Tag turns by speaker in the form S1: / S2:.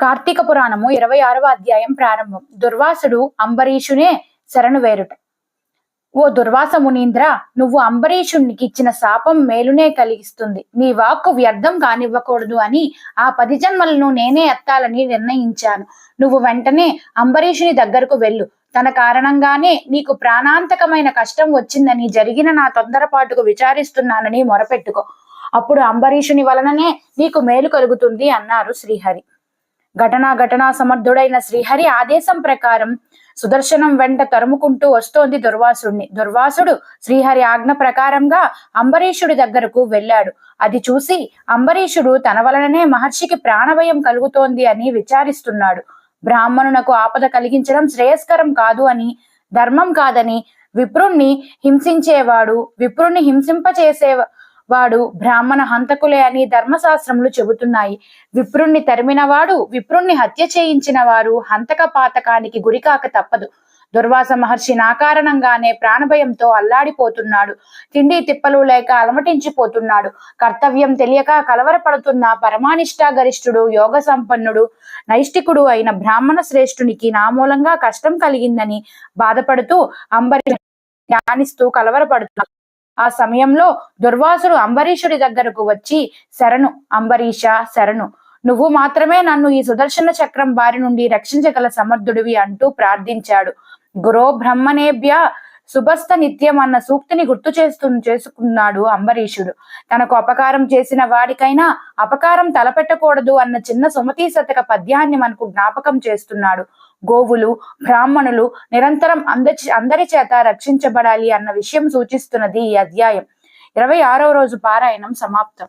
S1: కార్తీక పురాణము ఇరవై ఆరవ అధ్యాయం ప్రారంభం. దుర్వాసుడు అంబరీషునే శరణు వేరుట. ఓ దుర్వాస మునీంద్ర నువ్వు అంబరీషునికి ఇచ్చిన శాపం మేలునే కలిగిస్తుంది. నీ వాక్కు వ్యర్థం కానివ్వకూడదు అని ఆ పది జన్మలను నేనే ఎత్తాలని నిర్ణయించాను. నువ్వు వెంటనే అంబరీషుని దగ్గరకు వెళ్ళు. తన కారణంగానే నీకు ప్రాణాంతకమైన కష్టం వచ్చిందని జరిగిన నా తొందరపాటుకు విచారిస్తున్నానని మొరపెట్టుకో. అప్పుడు అంబరీషుని వలననే నీకు మేలు కలుగుతుంది అన్నారు శ్రీహరి. ఘటనా ఘటనా సమర్థుడైన శ్రీహరి ఆదేశం ప్రకారం సుదర్శనం వెంట తరుముకుంటూ వస్తోంది దుర్వాసుడిని. దుర్వాసుడు శ్రీహరి ఆజ్ఞ ప్రకారంగా అంబరీషుడి దగ్గరకు వెళ్ళాడు. అది చూసి అంబరీషుడు తన వలననే మహర్షికి ప్రాణభయం కలుగుతోంది అని విచారిస్తున్నాడు. బ్రాహ్మణునకు ఆపద కలిగించడం శ్రేయస్కరం కాదు అని ధర్మం కాదని విప్రుణ్ణి హింసించేవాడు విప్రుణ్ణి హింసింపచేసే వాడు బ్రాహ్మణ హంతకులే అని ధర్మశాస్త్రములు చెబుతున్నాయి. విప్రుణ్ణి తరిమినవాడు విప్రుణ్ణి హత్య చేయించిన వారు హంతక పాతకానికి గురికాక తప్పదు. దుర్వాస మహర్షి నా కారణంగానే ప్రాణభయంతో అల్లాడిపోతున్నాడు. తిండి తిప్పలు లేక అలమటించిపోతున్నాడు. కర్తవ్యం తెలియక కలవరపడుతున్న పరమానిష్ట గరిష్ఠుడు యోగ సంపన్నుడు నైష్టికుడు అయిన బ్రాహ్మణ శ్రేష్ఠునికి నా మూలంగా కష్టం కలిగిందని బాధపడుతూ అంబరి ధ్యానిస్తూ కలవరపడుతున్నాడు. ఆ సమయంలో దుర్వాసుడు అంబరీషుడి దగ్గరకు వచ్చి శరణు అంబరీష శరణు నువ్వు మాత్రమే నన్ను ఈ సుదర్శన చక్రం బారి నుండి రక్షించగల సమర్థుడివి అంటూ ప్రార్థించాడు. గురో బ్రహ్మనేభ్య సుభస్త నిత్యం అన్న సూక్తిని గుర్తు చేస్తూ చేసుకున్నాడు అంబరీషుడు. తనకు అపకారం చేసిన వాడికైనా అపకారం తలపెట్టకూడదు అన్న చిన్న సుమతీ శతక పద్యాన్ని మనకు జ్ఞాపకం చేస్తున్నాడు. గోవులు బ్రాహ్మణులు నిరంతరం అందరి అందరి చేత రక్షించబడాలి అన్న విషయం సూచిస్తున్నది ఈ అధ్యాయం. ఇరవై ఆరవ రోజు పారాయణం సమాప్తం.